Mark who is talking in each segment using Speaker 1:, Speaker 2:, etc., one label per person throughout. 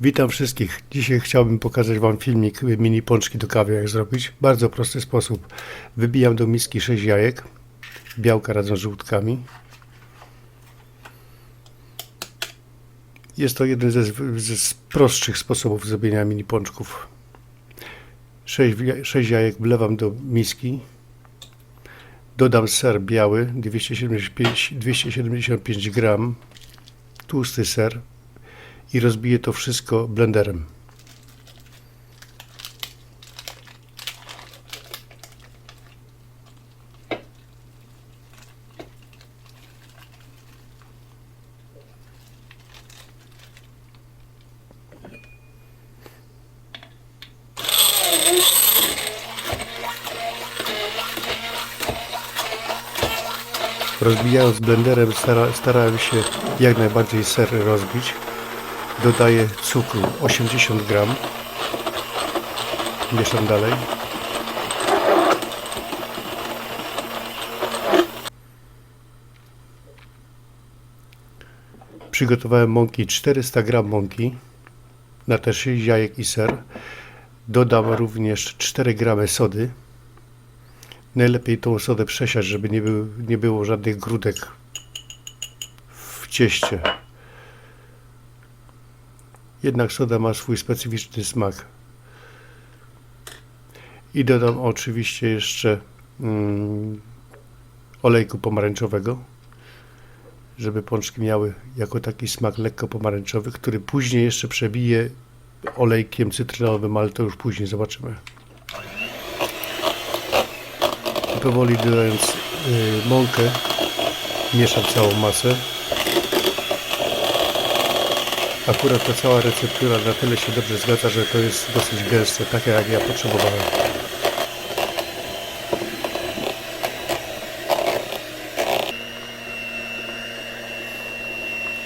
Speaker 1: Witam wszystkich. Dzisiaj chciałbym pokazać Wam filmik mini pączki do kawy, jak zrobić. Bardzo prosty sposób. Wybijam do miski 6 jajek, białka razem z żółtkami. Jest to jeden ze, ze prostszych sposobów zrobienia mini pączków. 6, 6 jajek wlewam do miski. Dodam ser biały 275, 275 gram, tłusty ser i rozbiję to wszystko blenderem. Rozbijając blenderem stara, starałem się jak najbardziej ser rozbić. Dodaję cukru 80 gram. Mieszam dalej. Przygotowałem mąki 400 gram mąki na te 6 jajek i ser. Dodam również 4 gramy sody. Najlepiej tą sodę przesiać, żeby nie, był, nie było żadnych grudek w cieście. Jednak soda ma swój specyficzny smak. I dodam oczywiście jeszcze mm, olejku pomarańczowego, żeby pączki miały jako taki smak lekko pomarańczowy, który później jeszcze przebiję olejkiem cytrynowym, ale to już później zobaczymy. I powoli dodając y, mąkę, mieszam całą masę. Akurat ta cała receptura na tyle się dobrze zgadza, że to jest dosyć gęste, takie jak ja potrzebowałem.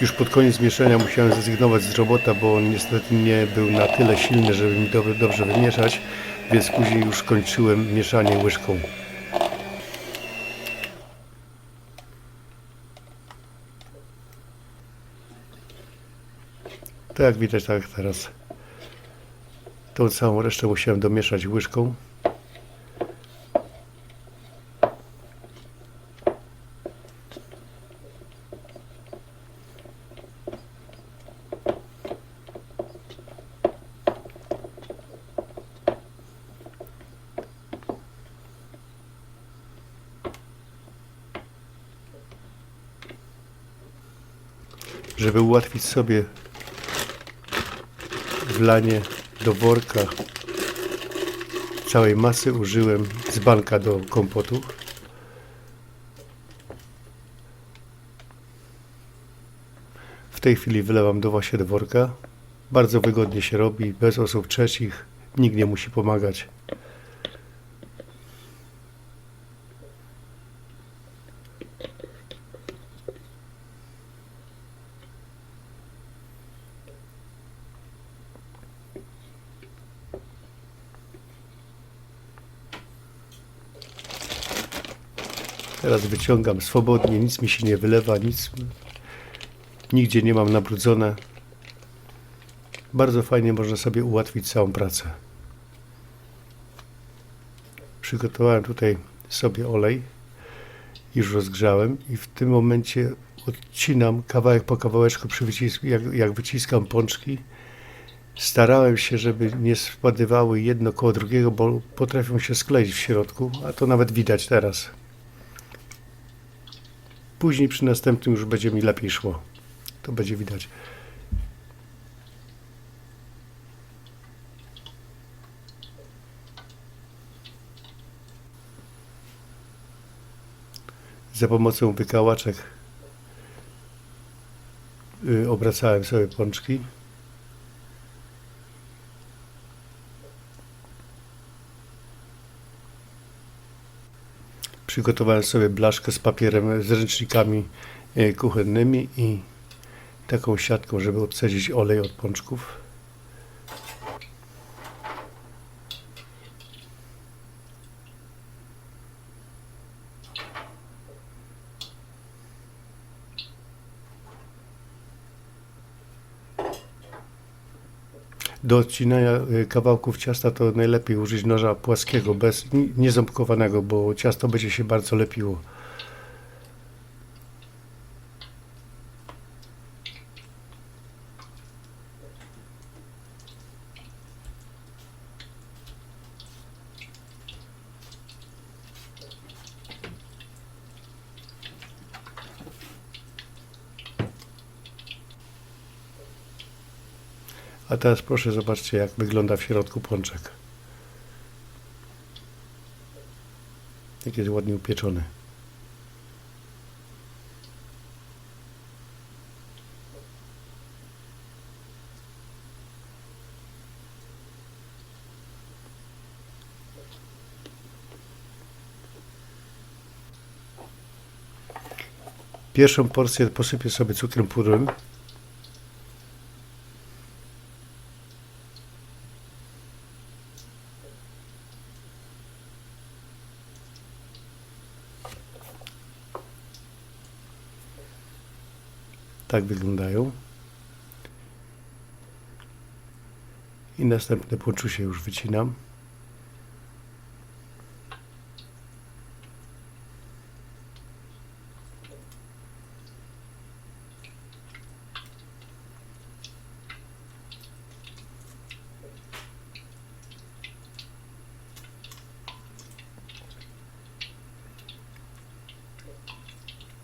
Speaker 1: Już pod koniec mieszania musiałem zrezygnować z robota, bo on niestety nie był na tyle silny, żeby mi dobrze, wymieszać, więc później już kończyłem mieszanie łyżką. To jak widać, tak teraz. Tą całą resztę musiałem domieszać łyżką. Żeby ułatwić sobie wlanie do worka całej masy użyłem dzbanka do kompotu. W tej chwili wylewam do właśnie do worka. Bardzo wygodnie się robi, bez osób trzecich. Nikt nie musi pomagać. Teraz wyciągam swobodnie, nic mi się nie wylewa, nic nigdzie nie mam nabrudzone. Bardzo fajnie można sobie ułatwić całą pracę. Przygotowałem tutaj sobie olej, już rozgrzałem i w tym momencie odcinam kawałek po kawałeczku, przy wycis- jak, jak wyciskam pączki. Starałem się, żeby nie spadywały jedno koło drugiego, bo potrafią się skleić w środku, a to nawet widać teraz. Później przy następnym już będzie mi lepiej szło. To będzie widać. Za pomocą wykałaczek y, obracałem sobie pączki. Przygotowałem sobie blaszkę z papierem, z ręcznikami e, kuchennymi i taką siatką, żeby odcedzić olej od pączków. Do odcinania y, kawałków ciasta to najlepiej użyć noża płaskiego, bez ni- nieząbkowanego, bo ciasto będzie się bardzo lepiło. A teraz proszę zobaczcie, jak wygląda w środku pączek. Jak jest ładnie upieczony. Pierwszą porcję posypię sobie cukrem pudrowym. Tak wyglądają. I następne poczucie już wycinam.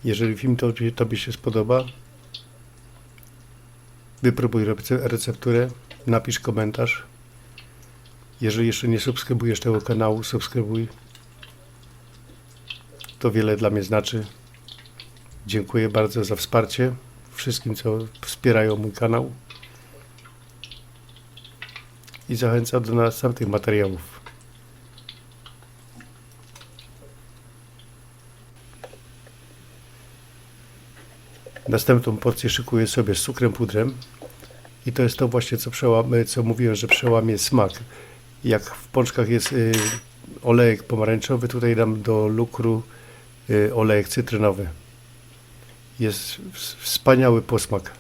Speaker 1: Jeżeli film tobie, tobie się spodoba, wypróbuj rece- recepturę, napisz komentarz. Jeżeli jeszcze nie subskrybujesz tego kanału, subskrybuj. To wiele dla mnie znaczy. Dziękuję bardzo za wsparcie wszystkim, co wspierają mój kanał. I zachęcam do następnych materiałów. Następną porcję szykuję sobie z cukrem pudrem. I to jest to właśnie, co, przełam, co mówiłem, że przełamie smak. Jak w pączkach jest y, olejek pomarańczowy, tutaj dam do lukru y, olejek cytrynowy. Jest wspaniały posmak.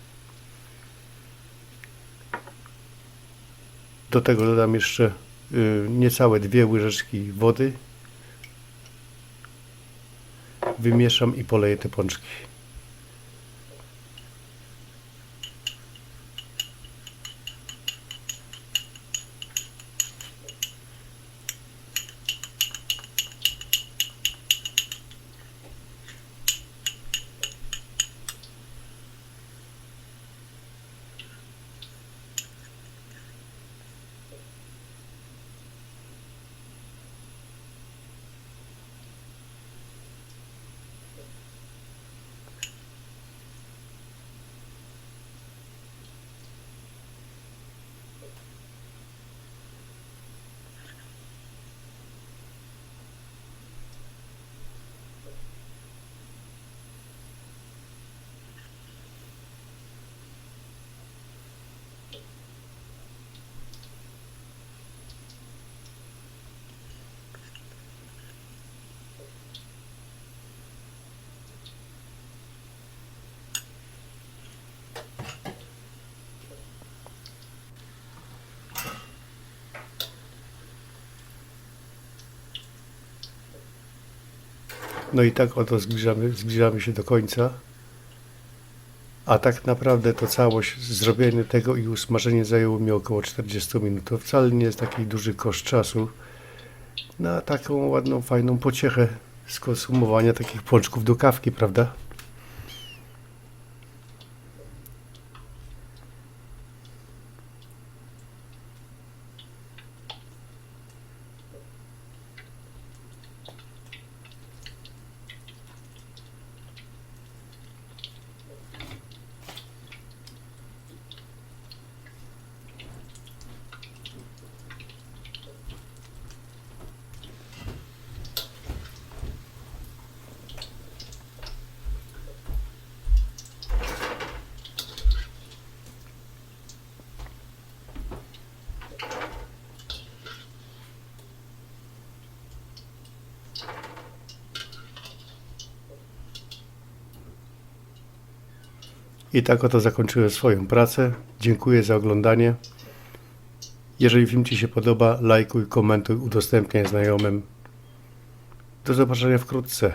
Speaker 1: Do tego dodam jeszcze y, niecałe dwie łyżeczki wody. Wymieszam i poleję te pączki. No i tak oto zbliżamy, zbliżamy się do końca. A tak naprawdę to całość, zrobienie tego i usmażenie zajęło mi około 40 minut. To wcale nie jest taki duży koszt czasu na taką ładną, fajną pociechę z konsumowania takich pączków do kawki, prawda? I tak oto zakończyłem swoją pracę. Dziękuję za oglądanie. Jeżeli film Ci się podoba, lajkuj, komentuj, udostępniaj znajomym. Do zobaczenia wkrótce.